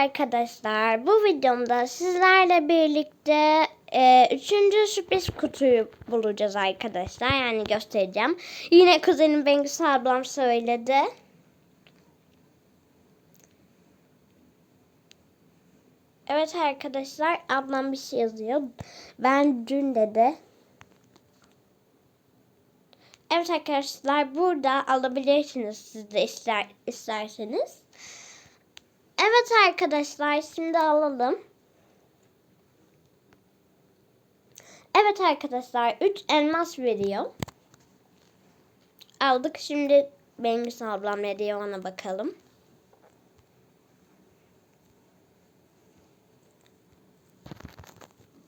arkadaşlar. Bu videomda sizlerle birlikte e, üçüncü sürpriz kutuyu bulacağız arkadaşlar. Yani göstereceğim. Yine kuzenim Bengüs ablam söyledi. Evet arkadaşlar ablam bir şey yazıyor. Ben dün dedi. Evet arkadaşlar burada alabilirsiniz siz de ister, isterseniz. Evet arkadaşlar şimdi alalım. Evet arkadaşlar 3 elmas veriyor. Aldık şimdi Bengüs ablam ne diyor ona bakalım.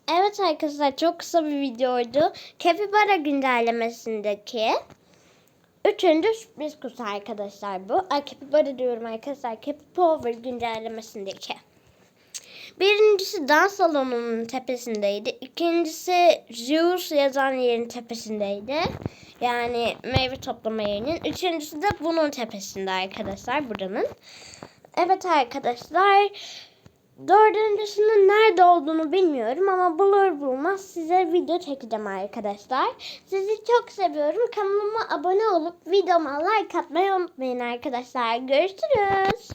Evet arkadaşlar çok kısa bir videoydu. Capybara güncellemesindeki üçüncü sürpriz kutu arkadaşlar bu. Ay Capybara diyorum arkadaşlar. Capipower güncellemesindeki. Birincisi dans salonunun tepesindeydi. İkincisi Zeus yazan yerin tepesindeydi. Yani meyve toplama yerinin. Üçüncüsü de bunun tepesinde arkadaşlar buranın. Evet arkadaşlar. Dördüncüsünün nerede olduğunu bilmiyorum ama bulur bulmaz size video çekeceğim arkadaşlar. Sizi çok seviyorum. Kanalıma abone olup videoma like atmayı unutmayın arkadaşlar. Görüşürüz.